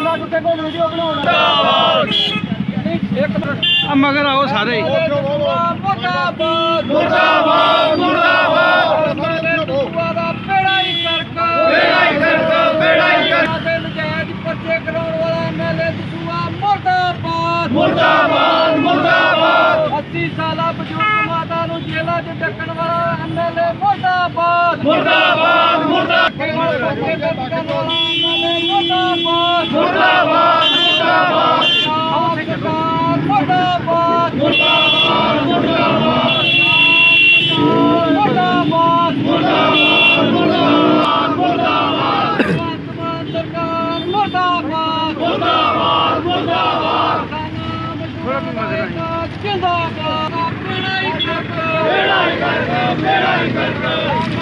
ਕਰਦਾ ਕਿਤੇ ਕੋਈ ਵੀਡੀਓ ਬਣਾਉਣਾ ਜਿੰਦਾਬਾਦ ਇੱਕ ਮਿੰਟ। ਆ ਮਗਰ ਆਓ ਸਾਰੇ। ਮੁਰਦਾਬਾਦ ਮੁਰਦਾਬਾਦ ਮੁਰਦਾਬਾਦ। ਦਾ ਪੇੜਾ ਹੀ ਕਰਕ। ਪੇੜਾ ਹੀ ਕਰਕ ਪੇੜਾ ਹੀ ਕਰਕ ਦੇ ਨਜਾਇਜ਼ ਪਰਚੇ ਕਰਾਉਣ ਵਾਲਾ ਐਮਐਲਏ ਦਸੂਆ ਮੁਰਦਾਬਾਦ। ਮੁਰਦਾਬਾਦ ਮੁਰਦਾਬਾਦ। 80 ਸਾਲਾ ਬਜ਼ੁਰਗ ਮਾਤਾ ਨੂੰ ਜੇਲਾ 'ਚ ਡੱਕਣ ਵਾਲਾ ਐਮਐਲਏ ਮੁਰਦਾਬਾਦ। ਮੁਰਦਾਬਾਦ ਮੁਰਦਾਬਾਦ ਮੁਰਦਾਬਾਦ ਮੁਰਦਾਬਾਦ। ਆਓ ਸਰਕਾਰ ਮੁਰਦਾਬਾਦ ਮੁਰਦਾਬਾਦ। ਮੁਰਦਾਬਾਦ ਮੁਰਦਾਬਾਦ। ਮੁਰਦਾਬਾਦ ਮੁਰਦਾਬਾਦ ਮੁਰਦਾਬਾਦ। ਸਰਕਾਰ ਮੁਰਦਾਬਾਦ ਮੁਰਦਾਬਾਦ। ਮੁਰਦਾਬਾਦ ਜਿੰਦਾਬਾਦ। ਮੇਰਾ ਹੀ ਕਰਦਾ ਮੇਰਾ ਹੀ ਕਰਦਾ ਮੇਰਾ ਹੀ ਕਰਦਾ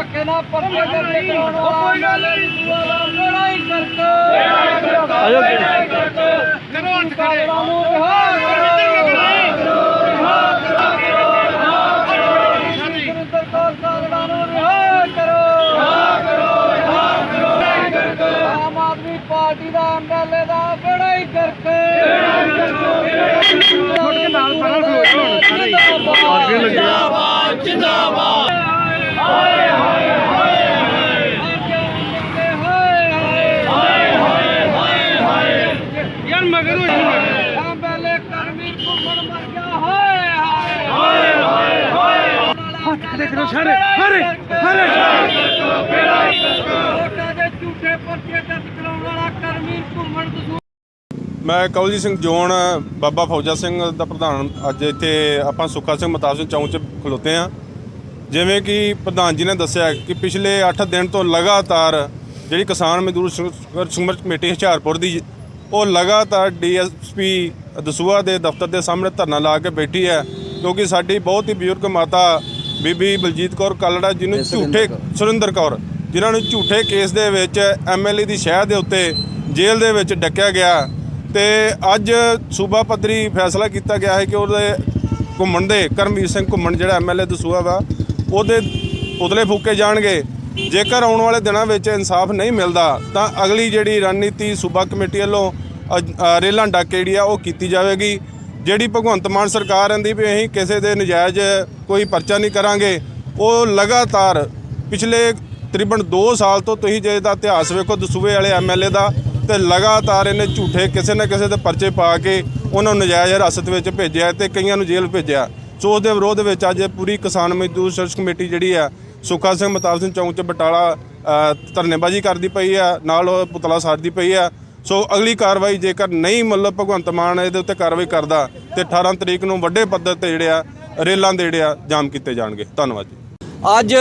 ਧੱਕੇ ਨਾਲ ਪਰਚੇ ਕਰਦੇ ਕੋਈ ਗੱਲ ਨਹੀਂ। ਲੜਾਈ ਕਰਕੇ। ਆਜੋ ਕਰੋ ਅੰਤ ਕਰੇ ਪਾਰਟੀ ਦਾ ਅੰਡਾਲੇ ਦਾ ਬੜਾ ਹੀ ਕਰਕੇ। ਛੋਟ ਕੇ ਨਾਲ ਸਾਰਾ ਖਲੋ ਜਾਓ ਸਾਰੇ। ਜਿੰਦਾਬਾਦ ਜਿੰਦਾਬਾਦ। ਕਰਾਉਣ ਵਾਲਾ ਕਰਮੀ ਘੁੰਮਣ ਦਸੂ ਮੈਂ ਕਵਲਜੀਤ ਸਿੰਘ ਜੋਨ, ਬਾਬਾ ਫੌਜਾ ਸਿੰਘ ਦਾ ਪ੍ਰਧਾਨ। ਅੱਜ ਇੱਥੇ ਆਪਾਂ ਸੁੱਖਾ ਸਿੰਘ ਮਤਾਬ ਸਿੰਘ ਚੌਂਕ 'ਚ ਖਲੋਤੇ ਆ ਜਿਵੇਂ ਕਿ ਪ੍ਰਧਾਨ ਜੀ ਨੇ ਦੱਸਿਆ ਕਿ ਪਿਛਲੇ 8 ਦਿਨ ਤੋਂ ਲਗਾਤਾਰ ਜਿਹੜੀ ਕਿਸਾਨ ਮਜ਼ਦੂਰ ਸੰਘਰਸ਼ ਕਮੇਟੀ ਹੁਸ਼ਿਆਰਪੁਰ ਦੀ, ਉਹ ਲਗਾਤਾਰ ਡੀਐਸਪੀ ਦਸੂਆ ਦੇ ਦਫ਼ਤਰ ਦੇ ਸਾਹਮਣੇ ਧਰਨਾ ਲਾ ਕੇ ਬੈਠੀ ਹੈ ਕਿਉਂਕਿ ਸਾਡੀ ਬਹੁਤ ਹੀ ਬਜ਼ੁਰਗ ਮਾਤਾ ਬੀਬੀ ਬਲਜੀਤ ਕੌਰ ਕਾਲੜਾ ਜਿਹਨੂੰ ਝੂਠੇ ਸੁਰਿੰਦਰ ਕੌਰ ਜਿਨ੍ਹਾਂ ਨੂੰ ਝੂਠੇ ਕੇਸ ਦੇ ਵਿੱਚ ਐਮਐਲਏ ਦੀ ਸ਼ਹਿ ਦੇ ਉੱਤੇ ਜੇਲ੍ਹ ਦੇ ਵਿੱਚ ਡੱਕਿਆ ਗਿਆ ਤੇ ਅੱਜ ਸੂਬਾ ਪੱਧਰੀ ਫੈਸਲਾ ਕੀਤਾ ਗਿਆ ਹੈ ਕਿ ਉਹਦੇ ਘੁੰਮਣ ਦੇ ਕਰਮਵੀਰ ਸਿੰਘ ਘੁੰਮਣ ਜਿਹੜਾ ਐਮਐਲਏ ਦਸੂਆ ਵਾ ਉਹਦੇ ਪੁਤਲੇ ਫੂਕੇ ਜਾਣਗੇ। ਜੇਕਰ ਆਉਣ ਵਾਲੇ ਦਿਨਾਂ ਵਿੱਚ ਇਨਸਾਫ ਨਹੀਂ ਮਿਲਦਾ ਤਾਂ ਅਗਲੀ ਜਿਹੜੀ ਰਣਨੀਤੀ ਸੂਬਾ ਕਮੇਟੀ ਵੱਲੋਂ ਰੇਲਾਂ ਡੱਕ ਜਿਹੜੀ ਆ, ਉਹ ਕੀਤੀ ਜਾਵੇਗੀ। ਜਿਹੜੀ ਭਗਵੰਤ ਮਾਨ ਸਰਕਾਰ ਆਂਦੀ ਵੀ ਅਸੀਂ ਕਿਸੇ ਦੇ ਨਜਾਇਜ਼ ਕੋਈ ਪਰਚਾ ਨਹੀਂ ਕਰਾਂਗੇ, ਉਹ ਲਗਾਤਾਰ ਪਿਛਲੇ ਤਕਰੀਬਨ 2 ਸਾਲ ਤੋਂ ਤੁਸੀਂ ਜੇ ਦਾ ਇਤਿਹਾਸ ਵੇਖੋ ਦਸੂਏ ਵਾਲੇ ਐਮਐਲਏ ਦਾ, ਤੇ ਲਗਾਤਾਰ ਇਹਨੇ ਝੂਠੇ ਕਿਸੇ ਨਾ ਕਿਸੇ ਦੇ ਪਰਚੇ ਪਾ ਕੇ ਉਹਨਾਂ ਨੂੰ ਨਜਾਇਜ਼ ਹਿਰਾਸਤ ਵਿੱਚ ਭੇਜਿਆ ਤੇ ਕਈਆਂ ਨੂੰ ਜੇਲ੍ਹ ਭੇਜਿਆ। ਸੋ ਉਸ ਦੇ ਵਿਰੋਧ ਵਿੱਚ ਅੱਜ ਪੂਰੀ ਕਿਸਾਨ ਮਜ਼ਦੂਰ ਸੰਘਰਸ਼ ਕਮੇਟੀ ਜਿਹੜੀ ਆ, ਸੁੱਖਾ ਸਿੰਘ ਮਤਾਬ ਸਿੰਘ ਚੌਂਕ 'ਚ ਬਟਾਲਾ ਧਰਨੇਬਾਜ਼ੀ ਕਰਦੀ ਪਈ ਆ, ਨਾਲ ਉਹ ਪੁਤਲਾ ਸਾੜਦੀ ਪਈ ਆ। ਸੋ ਅਗਲੀ ਕਾਰਵਾਈ ਜੇਕਰ ਨਹੀਂ ਮਤਲਬ ਭਗਵੰਤ ਮਾਨ ਇਹਦੇ ਉੱਤੇ ਕਾਰਵਾਈ ਕਰਦਾ ਤੇ 18 ਤਰੀਕ ਨੂੰ ਵੱਡੇ ਪੱਧਰ ਤੇ ਜਿਹੜੇ ਆ, ਰੇਲਾਂ ਦੇ ਜਿਹੜੇ ਆ, ਜਾਮ ਕੀਤੇ ਜਾਣਗੇ। ਧੰਨਵਾਦ ਜੀ। ਅੱਜ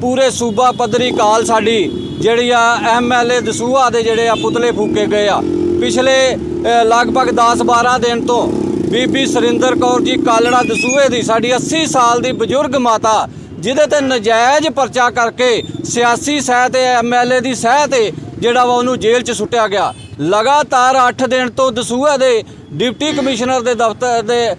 ਪੂਰੇ ਸੂਬਾ ਪੱਧਰੀ ਕਾਲ ਸਾਡੀ ਜਿਹੜੀ ਆ ਐਮਐਲਏ ਦਸੂਹਾ ਦੇ ਜਿਹੜੇ ਆ ਪੁਤਲੇ ਫੂਕੇ ਗਏ ਆ। ਪਿਛਲੇ ਲਗਭਗ 10-12 ਦਿਨ ਤੋਂ ਬੀਬੀ ਸੁਰਿੰਦਰ ਕੌਰ ਜੀ ਕਾਲੜਾ ਦਸੂਹੇ ਦੀ ਸਾਡੀ 80 ਸਾਲ ਦੀ ਬਜ਼ੁਰਗ ਮਾਤਾ, ਜਿਹਦੇ ਤੇ ਨਜਾਇਜ਼ ਪਰਚਾ ਕਰਕੇ ਸਿਆਸੀ ਸਹਿ ਤੇ ਐਮਐਲਏ ਦੀ ਸਹਿ ਤੇ ਜਿਹੜਾ ਵਾ ਉਹਨੂੰ ਜੇਲ੍ਹ 'ਚ ਸੁੱਟਿਆ ਗਿਆ। ਲਗਾਤਾਰ 8 ਦਿਨ ਤੋਂ ਦਸੂਹੇ ਦੇ ਡਿਪਟੀ ਕਮਿਸ਼ਨਰ ਦੇ ਦਫ਼ਤਰ ਦੇ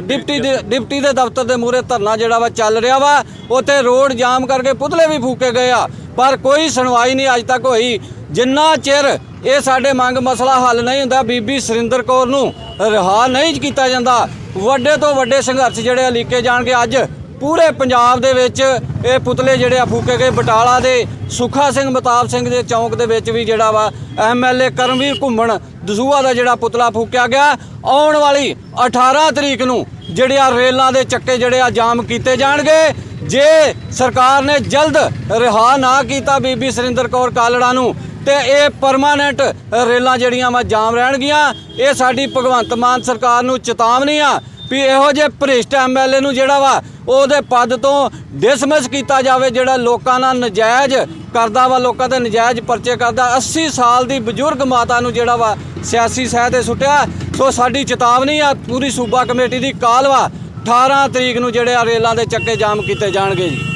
ਡਿਪਟੀ ਦੇ ਡਿਪਟੀ ਦੇ ਦਫ਼ਤਰ ਦੇ ਮੂਹਰੇ ਧਰਨਾ ਜਿਹੜਾ ਵਾ ਚੱਲ ਰਿਹਾ ਵਾ, ਉੱਥੇ ਰੋਡ ਜਾਮ ਕਰਕੇ ਪੁਤਲੇ ਵੀ ਫੂਕੇ ਗਏ ਆ, ਪਰ ਕੋਈ ਸੁਣਵਾਈ ਨਹੀਂ ਅੱਜ ਤੱਕ ਹੋਈ। ਜਿੰਨਾ ਚਿਰ ਇਹ ਸਾਡੇ ਮੰਗ ਮਸਲਾ ਹੱਲ ਨਹੀਂ ਹੁੰਦਾ, ਬੀਬੀ ਸੁਰਿੰਦਰ ਕੌਰ ਨੂੰ ਰਿਹਾ ਨਹੀਂ ਕੀਤਾ ਜਾਂਦਾ, ਵੱਡੇ ਤੋਂ ਵੱਡੇ ਸੰਘਰਸ਼ ਜਿਹੜੇ ਆ ਲੀਕੇ ਜਾਣਗੇ ਅੱਜ। ਪੂਰੇ ਪੰਜਾਬ ਦੇ ਵਿੱਚ ਇਹ ਪੁਤਲੇ ਜਿਹੜੇ ਆ ਫੂਕੇ ਗਏ। ਬਟਾਲਾ ਦੇ ਸੁਖਾ ਸਿੰਘ, ਮਤਾਬ ਸਿੰਘ ਦੇ ਚੌਂਕ ਦੇ ਵਿੱਚ ਵੀ ਜਿਹੜਾ ਵਾ ਐਮਐਲਏ ਕਰਮਵੀਰ ਘੁੰਮਣ ਦਸੂਆ ਦਾ ਜਿਹੜਾ ਪੁਤਲਾ ਫੂਕਿਆ ਗਿਆ। ਆਉਣ ਵਾਲੀ 18 ਤਰੀਕ ਨੂੰ ਜਿਹੜੇ ਆ ਰੇਲਾਂ ਦੇ ਚੱਕੇ ਜਿਹੜੇ ਆ ਜਾਮ ਕੀਤੇ ਜਾਣਗੇ। ਜੇ ਸਰਕਾਰ ਨੇ ਜਲਦ ਰਿਹਾ ਨਾ ਕੀਤਾ ਬੀਬੀ ਸੁਰਿੰਦਰ ਕੌਰ ਕਾਲੜਾ ਨੂੰ, ਤੇ ਇਹ ਪਰਮਾਨੈਂਟ ਰੇਲਾਂ ਜਿਹੜੀਆਂ ਵਾ ਜਾਮ ਰਹਿਣਗੀਆਂ। ਇਹ ਸਾਡੀ ਭਗਵੰਤ ਮਾਨ ਸਰਕਾਰ ਨੂੰ ਚੇਤਾਵਨੀ ਆ ਵੀ ਇਹੋ ਜਿਹੇ ਭ੍ਰਿਸ਼ਟ ਐਮਐਲਏ ਨੂੰ ਜਿਹੜਾ ਵਾ ਉਹਦੇ ਪਦ ਤੋਂ ਡਿਸਮਿਸ ਕੀਤਾ ਜਾਵੇ, ਜਿਹੜਾ ਲੋਕਾਂ ਨਾਲ ਨਜਾਇਜ਼ ਕਰਦਾ ਵਾ, ਲੋਕਾਂ ਦੇ ਨਜਾਇਜ਼ ਪਰਚੇ ਕਰਦਾ 80 ਸਾਲ ਦੀ ਬਜ਼ੁਰਗ ਮਾਤਾ ਨੂੰ ਜਿਹੜਾ ਵਾ ਸਿਆਸੀ ਸਹਿ ਤੇ ਸੁੱਟਿਆ। ਸੋ ਸਾਡੀ ਚੇਤਾਵਨੀ ਆ ਪੂਰੀ ਸੂਬਾ ਕਮੇਟੀ ਦੀ ਕਾਲ ਵਾ 18 ਤਰੀਕ ਨੂੰ ਜਿਹੜੇ ਆ ਰੇਲਾਂ ਦੇ ਚੱਕੇ ਜਾਮ ਕੀਤੇ ਜਾਣਗੇ ਜੀ।